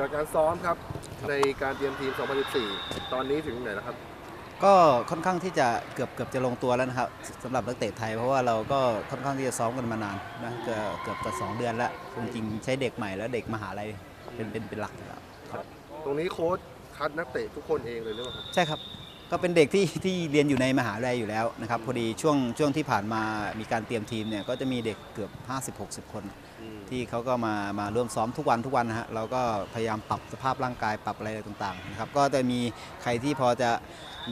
จากการซ้อมครับในการเตรียมทีม 2014 ตอนนี้ถึงไหนแล้วครับ ก็ค่อนข้างที่จะเกือบเกือบจะลงตัวแล้วนะครับสำหรับนักเตะไทยเพราะว่าเราก็ค่อนข้างที่จะซ้อมกันมานานนะเกือบเกือบจะสองเดือนแล้วจริงๆใช้เด็กใหม่แล้วเด็กมหาลัยเป็นเป็นเป็นหลักอยู่แล้วครับ ตรงนี้โค้ชคัดนักเตะทุกคนเองเลยหรือเปล่าครับ ใช่ครับ ก็เป็นเด็กที่ที่เรียนอยู่ในมหาลัยอยู่แล้วนะครับพอดีช่วงช่วงที่ผ่านมามีการเตรียมทีมเนี่ยก็จะมีเด็กเกือบ 50-60 คน ที่เขาก็มามาร่วมซ้อมทุกวันทุกวันนะฮะเราก็พยายามปรับสภาพร่างกายปรับอะไรต่างๆนะครับก็จะมีใครที่พอจะ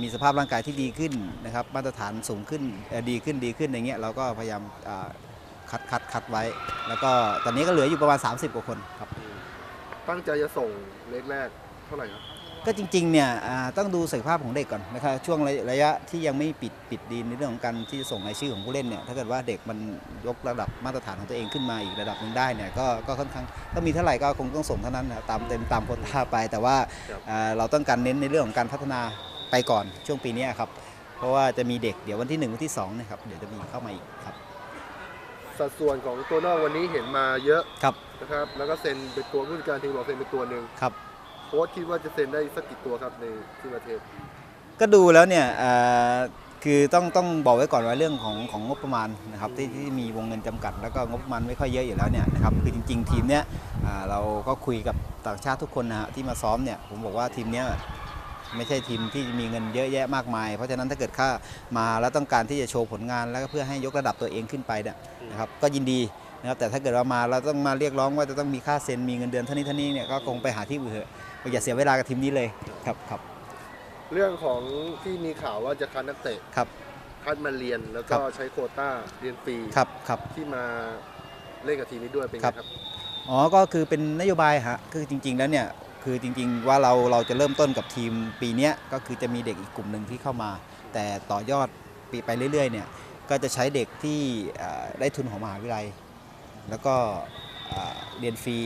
มีสภาพร่างกายที่ดีขึ้นนะครับมาตรฐานสูงขึ้นเอ่อดีขึ้นดีขึ้นอย่างเงี้ยเราก็พยายามอ่าคัดคัดคัดไว้ แล้วก็ตอนนี้ก็เหลืออยู่ประมาณ 30 กว่าคนครับ ตั้งใจจะส่งเล็กแรกเท่าไหร่ครับ ก็จริงๆเนี่ยอ่าต้องดูศักยภาพของเด็กก่อนนะครับช่วงระระยะที่ยังไม่ปิดปิดดีในเรื่องของการที่จะส่งรายชื่อของผู้เล่นเนี่ยถ้าเกิดว่าเด็กมันยกระดับมาตรฐานของตัวเองขึ้นมาอีกระดับหนึ่งได้เนี่ยก็ก็ค่อนข้างก็มีเท่าไหร่ก็คงต้องส่งเท่านั้นนะตามเต็มตามโควต้าไป แต่ว่าครับอ่าเราต้องการเน้นในเรื่องของการพัฒนาไปก่อนช่วงปีเนี้ยครับเพราะว่าจะมีเด็กเดี๋ยววันที่หนึ่งวันที่สองเนะครับเดี๋ยวจะมีเข้ามาอีกครับสัดส่วนของตัวนอกวันนี้เห็นมาเยอะครับนะครับแล้วก็เซ็นเป็นตัวผู้จัดการทีมบอกเซ็นเป็นตัวหนึ่งครับ โค้ชคิดว่าจะเซ็นได้สักกี่ตัวครับในที่ประเทศ ก็ดูแล้วเนี่ยคือต้องต้องบอกไว้ก่อนว่าเรื่องของของงบประมาณนะครับที่ที่มีวงเงินจำกัด แล้วก็งบประมาณไม่ค่อยเยอะอยู่แล้วเนี่ยนะครับคือจริง ๆ ทีมเนี้ยเราก็คุยกับต่างชาติทุกคนนะฮะที่มาซ้อมเนี่ยผมบอกว่าทีมเนี้ยไม่ใช่ทีมที่มีเงินเยอะแยะมากมาย เพราะฉะนั้นถ้าเกิดข้ามาแล้วต้องการที่จะโชว์ผลงาน แล้วก็เพื่อให้ยกระดับตัวเองขึ้นไปเนี่ยนะครับก็ยินดีนะครับแต่ถ้าเกิดเรามาเราต้องมาเรียกร้องว่าจะต้องมีค่าเซ็นมีเงินเดือนเท่านี้เท่านี้เนี่ยก็คงไปหาที่อื่นเถอะ อย่าเสียเวลากับทีมนี้เลยครับครับเรื่องของที่มีข่าวว่าจะคัดนักเตะครับคัดมาเรียนแล้วครัก็บใช้โควต้าเรียนฟรีครับครับที่มาเล่นกับทีมนี้ด้วยเป็นไงครับครับอ๋อก็คือเป็นนโยบายฮะคือจริง ๆ แล้วเนี่ยคือจริง ๆ ว่าเราเราจะเริ่มต้นกับทีมปีเนี้ยก็คือจะมีเด็กอีกกลุ่มหนึ่งที่เข้ามา แต่ต่อยอดปีไปเรื่อยๆเนี่ยก็จะใช้เด็กที่เอ่อได้ทุนของมหาวิทยาลัย แล้วก็เอ่อเรียนฟรี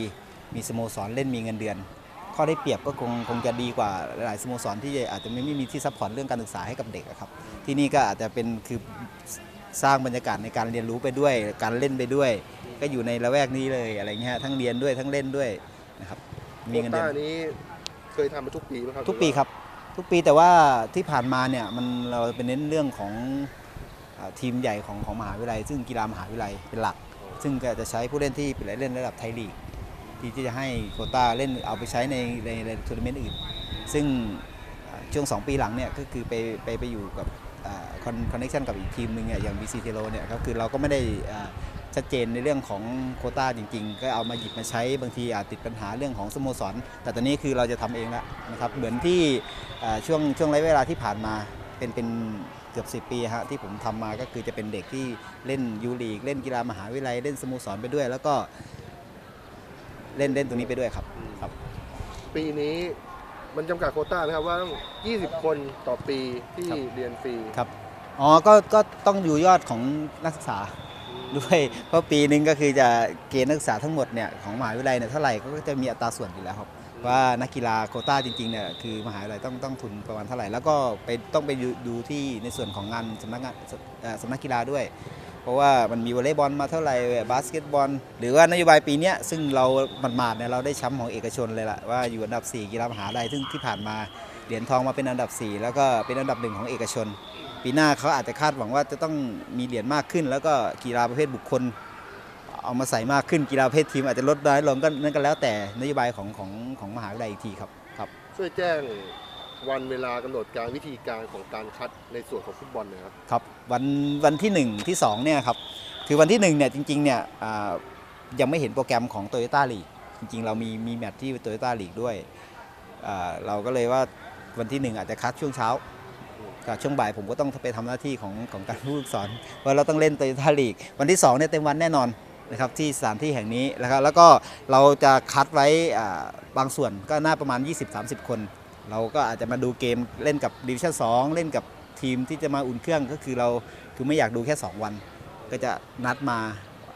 มีสโมสรเล่นมีเงินเดือน ข้อได้เปรียบก็คงคงจะดีกว่าหลายๆสโมสรที่อาจจะไม่ไม่มีที่ซัพพอร์ตเรื่องการศึกษาให้กับเด็กอะครับ ที่นี่ก็อาจจะเป็นคือสร้างบรรยากาศในการเรียนรู้ไปด้วย การเล่นไปด้วย ก็อยู่ในละแวกนี้เลยอะไรเงี้ยทั้งเรียนด้วยทั้งเล่นด้วยนะครับมีโควเงินเดืต้าอนนี้เคยทำมาทุกปีไหมครับทุกปีครับ ทุกปีแต่ว่าที่ผ่านมาเนี่ยมันเราเป็นเน้นเรื่องของอาทีมใหญ่ของของมหาวิทยาลัย ซึ่งกีฬามหาวิทยาลัยเป็นหลัก ซึ่งก็จะใช้ผู้เล่นที่เป็นเล่นระดับไทยลีก ที่จะให้โคต้าเล่นเอาไปใช้ในในในทัวร์นาเมนต์อื่น ซึ่งอ่าช่วง 2 ปีหลังเนี่ยก็คือไปไปไปอยู่กับคอนคอนเนคชันกับอีกทีมหนึ่งอย่าง BC t e l o เนี่ยก็คือเราก็ไม่ได้ชัดเจนในเรื่องของโคต้าจริง ๆ ก็เอามาหยิบมาใช้บางทีอาจติดปัญหาเรื่องของสโมสร แต่ตอนนี้คือเราจะทำเองแล้วนะครับเหมือนที่ช่วงช่วงระยะเวลาที่ผ่านมาเป็นเป็นเกือบ 10 ปีฮะที่ผมทำมาก็คือจะเป็นเด็กที่เล่นยูรีกเล่นกีฬามหาวิทยาลัยเล่นสโมสรไปด้วย แล้วก็ เล่นเล่นตรงนี้ไปด้วยครับครับ ปีนี้มันจำกัดโควต้านะครับว่าต้อง20 คนต่อปีที่ครับ เรียนฟรีครับอ๋อก็ก็ต้องอยู่ยอดของนักศึกษาด้วยเพราะปีหนึงก็คือจะเกณฑ์นักศึกษาทั้งหมดเนี่ยของมหาวิทยาลัยเนี่ยเท่าไหร่ก็จะมีอัตราส่วนอยู่แล้วครับ ว่านักกีฬาโควต้าจริงๆเนี่ยคือมหาวิทยาลัยต้องต้องทุนประมาณเท่าไหร่ แล้วก็ไปต้องไปดูดูที่ในส่วนของงานสำนักงานเอ่อสำนักกีฬาด้วย เพราะว่ามันมีวอลเลย์บอลมาเท่าไหร่บาสเกตบอล หรือว่านโยบายปีนี้ซึ่งเราหมาดๆเนี่ยเราได้แชมป์ของเอกชนเลยล่ะว่าอยู่อันดับ 4 กีฬามหาวิทยาลัยซึ่งที่ผ่านมาเหรียญทองมาเป็นอันดับ 4 แล้วก็เป็นอันดับหนึ่งของเอกชน ปีหน้าเขาอาจจะคาดหวังว่าจะต้องมีเหรียญมากขึ้น แล้วก็กีฬาประเภทบุคคล เอามาใส่มากขึ้นกีฬาประเภททีมอาจจะลดน้อยลงก็นั่นก็แล้วแต่นโยบายของของของมหาวิทยาลัยอีกทีครับครับช่วยแจ้ง วันเวลากำหนดการวิธีการของการคัดในส่วนของฟุตบอลนะครับ ครับวันวันที่ 1 ที่2เนี่ยครับคือวันที่ 1เนี่ยจริงๆเนี่ยอ่ายังไม่เห็นโปรแกรมของ t o y ยต้าลีกจริงๆ เรามีมีแมตช์ที่ t o y ยต้าลีกด้วยอ่าเราก็เลยว่าวันที่ 1 อาจจะคัดช่วงเช้ากับช่วงบ่ายผมก็ต้องไปทำหน้าที่ของของการผู้ฝึกสอนว่าเราต้องเล่น t o y ยต้าลีกวันที่2เนี่ยเต็มวันแน่นอนนะครับที่สถานที่แห่งนี้นะครับแล้วก็เราจะคัดไว้อ่าบางส่วนก็น่าประมาณ 20-30 คน เราก็อาจจะมาดูเกมเล่นกับดิวิชั่น2เล่นกับทีมที่จะมาอุ่นเครื่องก็คือเราคือไม่อยากดูแค่ 2 วัน ก็จะนัดมา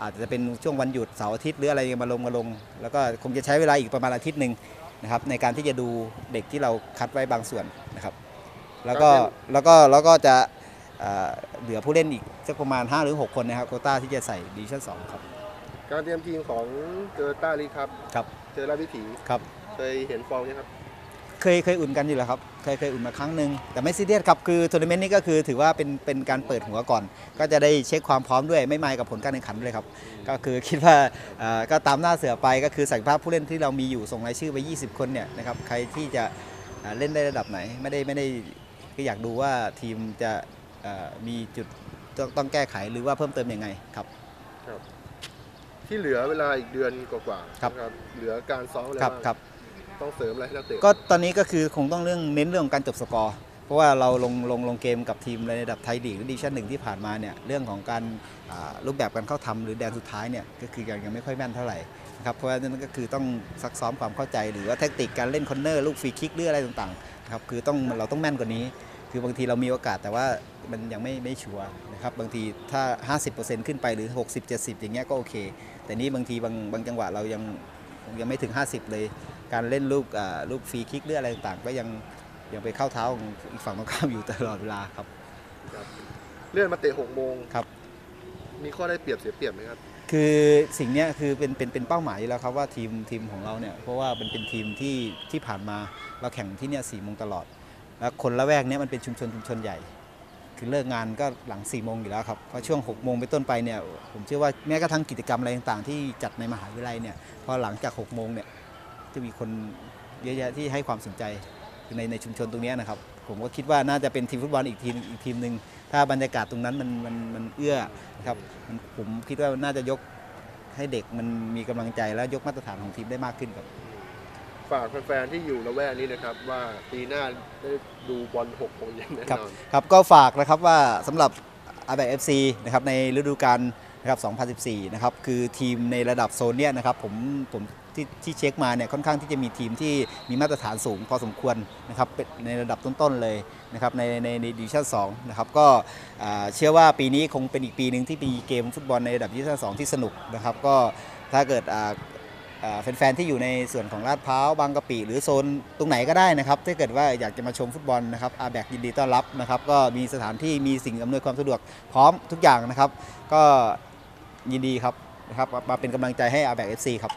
อาจจะเป็นช่วงวันหยุดเสาร์อาทิตย์หรืออะไรมาลงมาลง แล้วก็คงจะใช้เวลาอีกประมาณอาทิตย์หนึ่งนะครับในการที่จะดูเด็กที่เราคัดไว้บางส่วนนะครับ แล้วก็แล้วก็แล้วก็จะเอ่อเหลือผู้เล่นอีกสักประมาณ 5 หรือ 6 คนนะครับโควต้าที่จะใส่ดิวิชั่น2ครับ การเตรียมทีมของเจอต้าลีครับครับ เจอราชวิถีครับ เคยเห็นฟอร์มยังครับ เคยเคยอุ่นกันอยู่แล้วครับ เคยเคยอุ่นมาครั้งหนึ่งแต่ไม่ซีเรียสครับ คือทัวร์นาเมนต์นี้ก็คือถือว่าเป็นเป็นการเปิดหัวก่อน ก็จะได้เช็คความพร้อมด้วยไม่ไม่กับผลการแข่งขันด้วยครับ ก็คือคิดว่าเอ่อก็ตามหน้าเสือไปก็คือศักยภาพผู้เล่นที่เรามีอยู่ส่งรายชื่อไป 20 คนเนี่ยนะครับใครที่จะเอ่อเล่นได้ระดับไหน ไม่ได้ไม่ได้ก็อยากดูว่าทีมจะเอ่อมีจุดต้องต้องแก้ไขหรือว่าเพิ่มเติมยังไงครับที่เหลือเวลาอีกเดือนกว่าๆครับนะเหลือการซ้อมอะไรครับบ้างครับ ต้องเสริมอะไรให้นักเตะก็ตอนนี้ก็คือคงต้องเรื่องเน้นเรื่องของการจบสกอร์ เพราะว่าเราลงลงลงเกมกับทีมในระดับไทยลีกหรือดิวิชั่นหนึ่งที่ผ่านมาเนี่ยเรื่องของการอ่ารูปแบบการเข้าทำหรือแดนสุดท้ายเนี่ยก็คือยังยังไม่ค่อยแม่นเท่าไหร่นะครับเพราะฉะนั้นก็คือต้องซักซ้อมความเข้าใจหรือว่าแทคนิคการเล่นคอนเนอร์ลูกฟรีคิกหรืออะไรต่างๆนะครับคือต้องเราต้องแม่นกว่านี้ คือบางทีเรามีโอกาสแต่ว่ามันยังไม่ไม่ชัวร์นะครับบางทีถ้า 50%ขึ้นไปหรือ 60-70 อย่างเงี้ยก็โอเค แต่นี่บางทีบางบางจังหวะเรายังยังไม่ถึง 50 เลย การเล่นลูกอ่าลูกฟรีคิกหรืออะไรต่างๆ ก็ยังยังไปเข้าเท้าของอีกฝั่งตรงข้ามอยู่ตลอดเวลาครับเลื่อนมาเตะหกโมงครับ มีข้อได้เปรียบเสียเปรียบไหมครับ คือสิ่งเนี้ยคือเป็นเป็นเป็นเป้าหมายอยู่แล้วครับว่าทีมทีมของเราเนี่ยเพราะว่าเป็นเป็นทีมที่ที่ผ่านมาเราแข่งที่เนี่ยสี่โมงตลอด แล้วคนละแวกเนี้ยมันเป็นชุมชนชุมชนใหญ่ คือเลิกงานก็หลัง4ี่โมงอยู่แล้วครับเพราะช่วง6กโมงไปนต้นไปเนี่ยผมเชื่อว่าแม้กระทั่งกิจกรรมอะไรต่างๆ ที่จัดในมหาวิทยาลัยเนี่ยพอหลังจาก6กโมงเนี่ย จะมีคนเยอะแยะที่ให้ความสนใจในในชุมชนตรงเนี้ยนะครับ ผมก็คิดว่าน่าจะเป็นทีมฟุตบอลอีกทีมอีกทีมหนึ่งถ้าบรรยากาศตรงนั้นมันมันมันเอื้อนะครับมันผมคิดว่าน่าจะยกให้เด็กมันมีกำลังใจแล้วยกมาตรฐานของทีมได้มากขึ้นครับฝากแฟนๆที่อยู่ละแวกนี้นะครับว่าปีหน้าได้ดูบอลหกโมงเย็นแน่ครับนอนครับก็ฝากนะครับว่าสำหรับอาแบกเอฟซีนะครับในฤดูกาล นะครับ 2014 นะครับ คือทีมในระดับโซนเนี่ยนะครับผมผมที่ที่เช็คมาเนี่ยค่อนข้างที่จะมีทีมที่มีมาตรฐานสูงพอสมควรนะครับในระดับต้นๆเลยนะครับในในในดิวิชั่น2นะครับก็เชื่อว่าปีนี้คงเป็นอีกปีหนึ่งที่มีเกมฟุตบอลในระดับดิวิชั่น2ที่สนุกนะครับก็ถ้าเกิดแฟนๆที่อยู่ในส่วนของลาดพร้าวบางกะปิหรือโซนตรงไหนก็ได้นะครับถ้าเกิดว่าอยากจะมาชมฟุตบอลนะครับอาแบกยินดีต้อนรับนะครับก็มีสถานที่มีสิ่งอำนวยความสะดวกพร้อมทุกอย่างนะครับ ก็ ยินดีครับนะครับมาเป็นกำลังใจให้อาแบกเอฟซีครับ